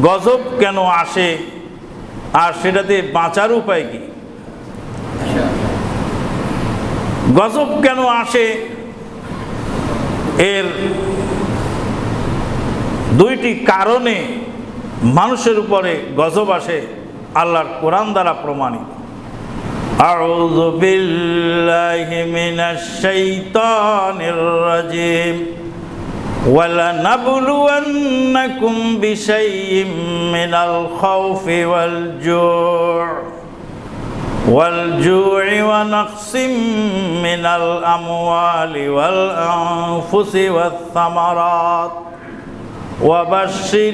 গজব কেন আসে আর সেটাতে বাঁচার উপায় কি গজব কেন আসে এর দুইটি কারণে মানুষের উপরে গজব আসে আল্লাহর কোরআন দ্বারা প্রমাণিত أعوذ بالله من الشيطان الرجيم ولنبلونكم بشيء من الخوف والجوع والجوع ونقص من الأموال والأنفس والثمرات وبشر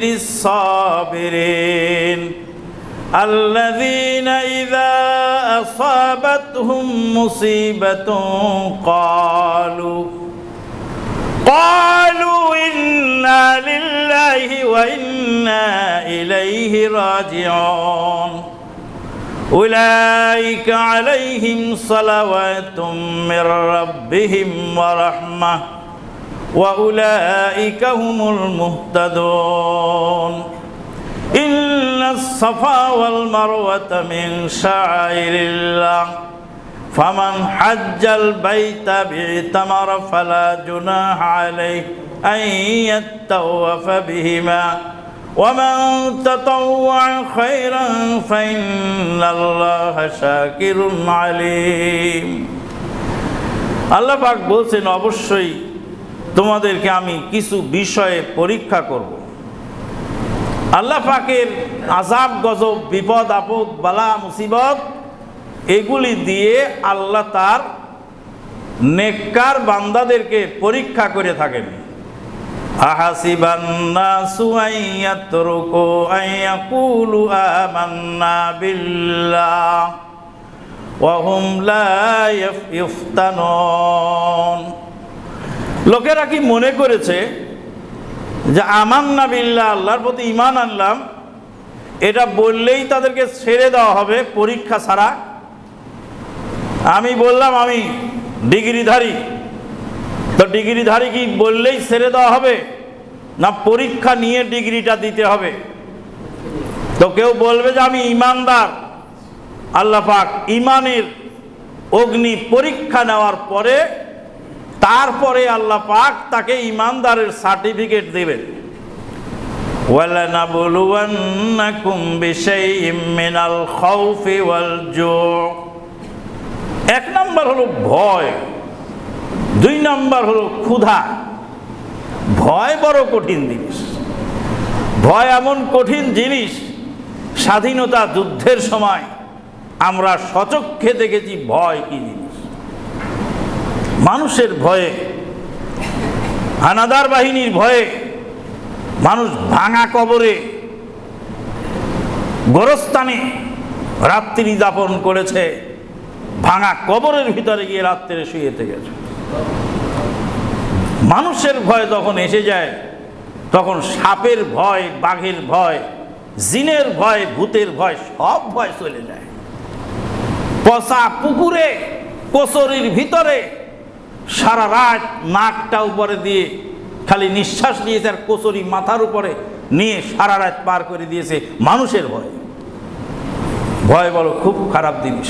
الصابرين الذين إذا أصابتهم مصيبة قالوا قالوا إنا لله وإنا إليه راجعون. أولئك عليهم صلوات من ربهم ورحمة وأولئك هم المهتدون. إن الصفا والمروة من شعائر الله فمن حج البيت باعتمر فلا جناح عليه أن يتوف بهما ومن تطوع خيرا فإن الله شاكر عليم আল্লাহ পাক বলছেন অবশ্যই তোমাদেরকে আমি কিছু বিষয়ে পরীক্ষা করব আল্লাহ পাকের আজাব গজব বিপদ আপদ বালা মুসিবত এগুলি দিয়ে আল্লাহ তার নেককার বান্দাদেরকে পরীক্ষা করে থাকেন। লোকেরা কি মনে করেছে যে আমান্না বিল্লাহ, আল্লাহর প্রতি ইমান আনলাম, এটা বললেই তাদেরকে ছেড়ে দেওয়া হবে, পরীক্ষা ছাড়া আমি বললাম আমি ডিগ্রিধারী তো ডিগ্রিধারী কি বললেই ছেড়ে দেওয়া হবে না পরীক্ষা নিয়ে ডিগ্রিটা দিতে হবে তো কেউ বলবে যে আমি ইমানদার আল্লাহ পাক ইমানের অগ্নি পরীক্ষা নেওয়ার পরে তারপরে আল্লাহ পাক তাকে ইমানদারের সার্টিফিকেট দেবেন ولنبلونكم بشيء من الخوف والجوع এক নাম্বার হলো ভয়, দুই নাম্বার হলো ক্ষুধা। ভয় বড় কঠিন জিনিস। ভয় এমন কঠিন জিনিস, স্বাধীনতা যুদ্ধের সময় আমরা সচক্ষে দেখেছি ভয় কি জিনিস। মানুষের ভয়ে, হানাদার বাহিনীর ভয়ে, মানুষ ভাঙা কবরে, গোরস্থানে রাত্রি যাপন করেছে। ভাঙা কবরের ভিতরে গিয়ে রাত্রে শুয়ে থেকেছে মানুষের ভয় যখন এসে যায়, তখন সাপের ভয়, বাঘের ভয়, জিনের ভয়, ভূতের ভয়, সব ভয় চলে যায়। পচা পুকুরে কোসরির ভিতরে, সারা রাত নাকটা উপরে দিয়ে খালি নিঃশ্বাস নিয়েছে আর কোসরি মাথার উপরে নিয়ে সারা রাত পার করে দিয়েছে মানুষের ভয়। ভয় বলো, খুব খারাপ জিনিস।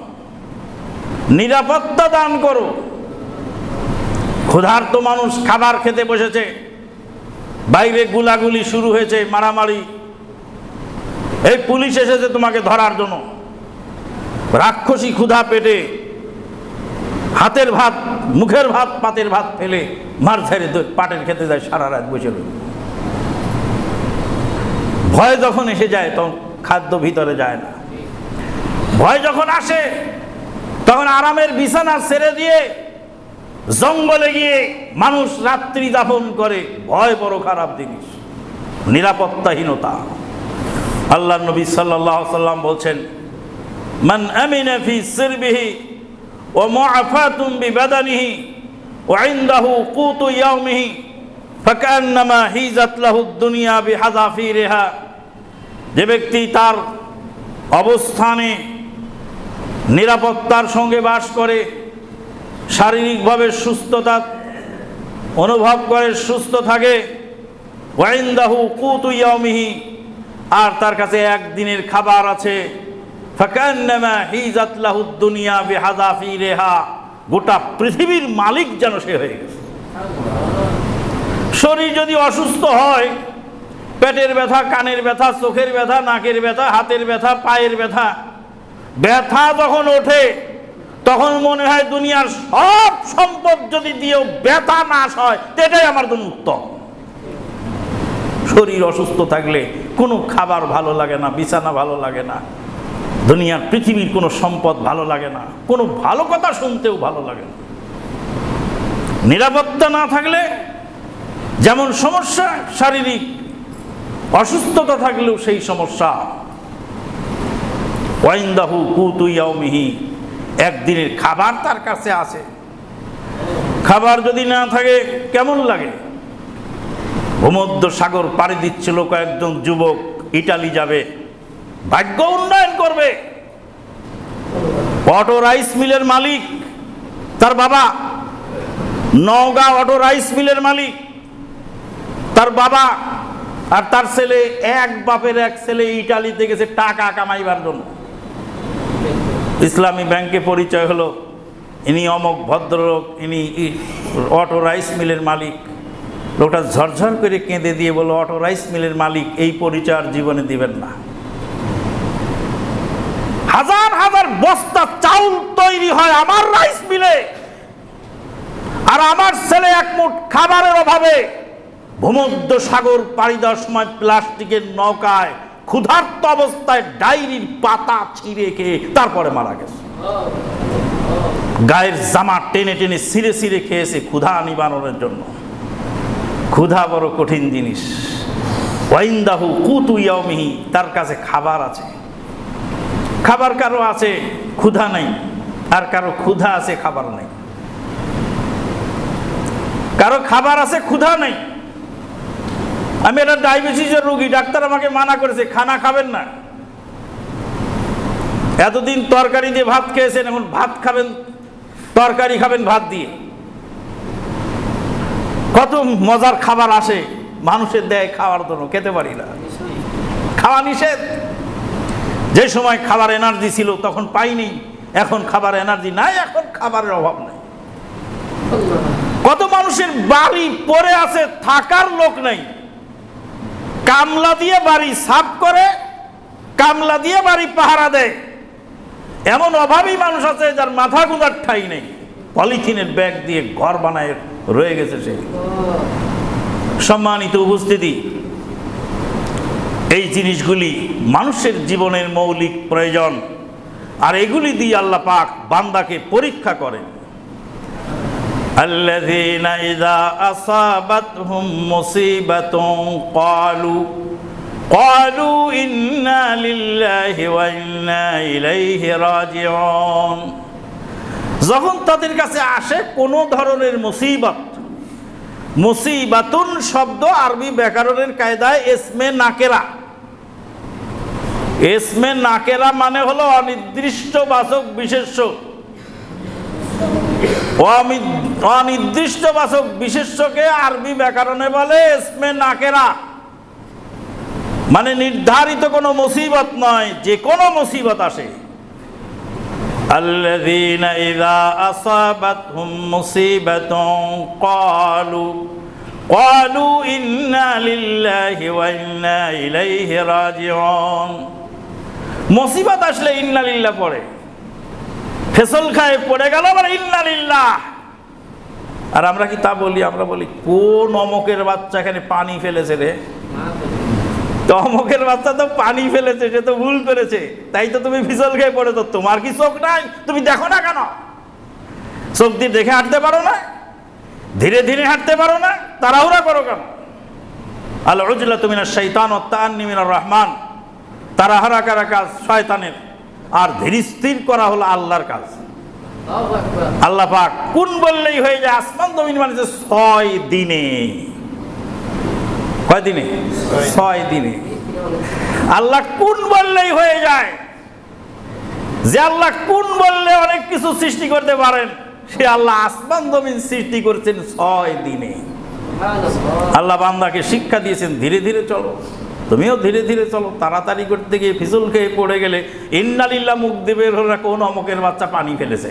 নিরাপত্তা দান করো। ক্ষুধার্ত মানুষ খাবার খেতে বসেছে। বাইরে গুলাগুলি শুরু হয়েছে, মারামারি। এই পুলিশ এসেছে তোমাকে ধরার জন্য। রাক্ষসী ক্ষুধা পেটে হাতের ভাত, মুখের ভাত, পাতের ভাত ফেলে মার ঝাড়ে পাটের খেতে যায়, সারা রাত বসে রইল। ভয় যখন এসে যায়, তখন খাদ্য ভিতরে যায় না। ভয় যখন আসে তখন আরামের বিছানা ছেড়ে দিয়ে জঙ্গলে গিয়ে মানুষ রাত্রি যাপন করে। ভয় বড় খারাপ জিনিস। নিরাপত্তাহীনতা। আল্লাহ নবী সাল্লাহ সাল্লাম বলছেন, মান আমিনা ফি সিরবিহি ও মুআফাতুম বিবাদানিহি ওয়া ইনদাহু কুতু ইয়াউমিহি ফাকান্নামা হিজাত লাহু দুনিয়া বিহাযাফিরিহা যে ব্যক্তি তার অবস্থানে নিরাপত্তার সঙ্গে বাস করে, শারীরিকভাবে সুস্থতা অনুভব করে, সুস্থ থাকে। ওয়াইন্দাহু কুতু ইয়াউমিহি, আর তার কাছে একদিনের খাবার আছে। দুনিয়া বিহাযাফিরিহা গোটা পৃথিবীর মালিক যেন সে হয়ে গেছে। শরীর যদি অসুস্থ হয়, পেটের ব্যথা, কানের ব্যথা, চোখের ব্যথা, নাকের ব্যথা, হাতের ব্যথা, পায়ের ব্যথা ব্যথা যখন ওঠে, তখন মনে হয় দুনিয়ার সব সম্পদ যদি দিয়েও ব্যথা নাশ হয় এটাই আমার জন্য উত্তম। শরীর অসুস্থ থাকলে কোনো খাবার ভালো লাগে না, বিছানা ভালো লাগে না, দুনিয়ার পৃথিবীর কোনো সম্পদ ভালো লাগে না, কোনো ভালো কথা শুনতেও ভালো লাগে না। নিরাপত্তা না থাকলে যেমন সমস্যা, শারীরিক অসুস্থতা থাকলেও সেই সমস্যা ওয়াইন্দাহু কুতু ইয়াউমিহি একদিনের খাবার তার কাছে আছে খাবার যদি না থাকে, কেমন লাগে? ভূমধ্য সাগর পাড়ি দিচ্ছিল কয়েকজন যুবক ইটালি যাবে, ভাগ্য উন্নয়ন করবে। অটো রাইস মিলের মালিক, তার বাবা। নওগাঁ অটো রাইস মিলের মালিক, তার বাবা। আর তার ছেলে, এক বাপের এক ছেলে ইটালিতে গেছে টাকা কামাইবার জন্য। ইসলামী ব্যাংকে পরিচয় হলো। ইনি অমক ভদ্রলোক, ইনি অটো রাইস মিলের মালিক। লোকটা ঝরঝর করে কেঁদে দিয়ে বলল, অটো রাইস মিলের মালিক, এই পরিচয় আর জীবনে দিবেন না। হাজার হাজার বস্তা চাউল তৈরি হয় আমার রাইস মিলে। আর আমার ছেলে এক মুঠ খাবারের অভাবে ভূমধ্য সাগর পাড়ি দেওয়ার সময় প্লাস্টিকের নৌকায় ক্ষুধার্ত অবস্থায় ডায়েরির পাতা ছিঁড়ে খেয়ে তারপরে মারা গেছে। গায়ের জামা টেনে টেনে সিরে সিরে খেয়েছে ক্ষুধা নিবারণের জন্য। ক্ষুধা বড় কঠিন জিনিস। ওয়াইন্দাহু কুতু তার কাছে খাবার আছে। খাবার কারও আছে, ক্ষুধা নাই। আর কারও ক্ষুধা আছে, খাবার নাই। কারও খাবার আছে, ক্ষুধা নেই। আমি একটা ডায়াবেটিসের রোগী, ডাক্তার আমাকে মানা করেছে, খানা খাবেন না। এতদিন তরকারি দিয়ে ভাত খেয়েছেন, এখন ভাত খাবেন, তরকারি খাবেন ভাত দিয়ে। কত মজার খাবার আসে, মানুষের দেয় খাওয়ার জন্য, খেতে পারি না। খাওয়া নিষেধ। যে সময় খাবার এনার্জি ছিল, তখন পাইনি, এখন খাবার এনার্জি নাই, এখন খাবারের অভাব নাই। কত মানুষের বাড়ি পড়ে আছে, থাকার লোক নেই। কামলা দিয়ে বাড়ি সাফ করে, কামলা দিয়ে বাড়ি পাহারা দেয়। এমন অভাবী মানুষ আছে যার মাথা গুঁজার ঠাই নেই। পলিথিনের ব্যাগ দিয়ে ঘর বানায় রয়ে গেছে সে। সম্মানিত উপস্থিতি, এই জিনিসগুলি মানুষের জীবনের মৌলিক প্রয়োজন। আর এগুলি দিয়ে আল্লাহ পাক বান্দাকে পরীক্ষা করেন। الذين إذا أصابتهم مصيبة قالوا قالوا إنا لله وإنا إليه راجعون যখন তাদের কাছে আসে কোনো ধরনের মুসিবত মুসিবাতুন শব্দ আরবি ব্যাকরণের কায়দায় এসমে নাকেরা এসমে নাকেরা মানে হলো অনির্দিষ্ট বাচক বিশেষ্য অমি- অনির্দিষ্ট বাচক বিশেষ্যকে আরবি ব্যাকরণে বলে এসমে নাকেরা মানে নির্ধারিত কোনো মুসিবত নয় যে কোনো মুসিবত আসে الذين إذا أصابتهم مصيبة قالوا قالوا إنا لله وإنا إليه راجعون মুসিবত আসলে ইন্না লিল্লাহ পড়ে ফেসল খায়, পড়ে গেল, আবার ইল্লা আর আমরা কি তা বলি? আমরা বলি, কোন অমকের বাচ্চা এখানে পানি ফেলেছে রে? তো অমকের বাচ্চা তো পানি ফেলেছে, সে তো ভুল করেছে। তাই তো তুমি ফিসল খেয়ে পড়ে তো তোমার কি চোখ নাই? তুমি দেখো না কেন? চোখ দিয়ে দেখে হাঁটতে পারো না? ধীরে ধীরে হাঁটতে পারো না? তাড়াহুড়া করো কেন? আল উজলা তুমি না শৈতান ও তান নিমিনার রহমান তারা হারা কারা কাজ? শয়তানের। আর ধীর স্থির করা হলো আল্লাহর কাজ। আল্লাহ পাক কোন বললেই হয়ে যায় আসমান জমিন মানে যে ছয় দিনে। কয় দিনে? ছয় দিনে। আল্লাহ কোন বললেই হয়ে যায়। যে আল্লাহ কোন বললে অনেক কিছু সৃষ্টি করতে পারেন সে আল্লাহ আসমান জমিন সৃষ্টি করছেন ছয় দিনে। আল্লাহ বান্দাকে শিক্ষা দিয়েছেন ধীরে ধীরে চলো। তুমিও ধীরে ধীরে চলো, তাড়াতাড়ি করতে গিয়ে ফিসুল খেয়ে পড়ে গেলে ইন্নালিল্লা মুখ হলে কোন অমকের বাচ্চা পানি ফেলেছে।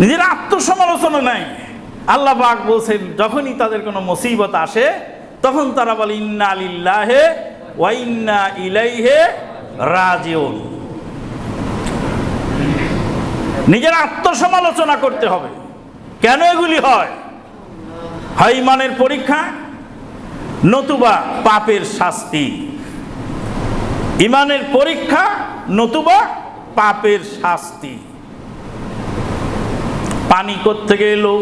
নিজের আত্মসমালোচনা নাই। আল্লাহ পাক বলছেন, যখনই তাদের কোনো মুসিবত আসে, তখন তারা বলে ইন্না লিল্লাহে ওয়াইন্না ইলাইহে রাজিউন। নিজের আত্মসমালোচনা করতে হবে। কেন এগুলি হয়? হাইমানের পরীক্ষা নতুবা পাপের শাস্তি। ইমানের পরীক্ষা নতুবা পাপের শাস্তি। পানি থেকে এলো?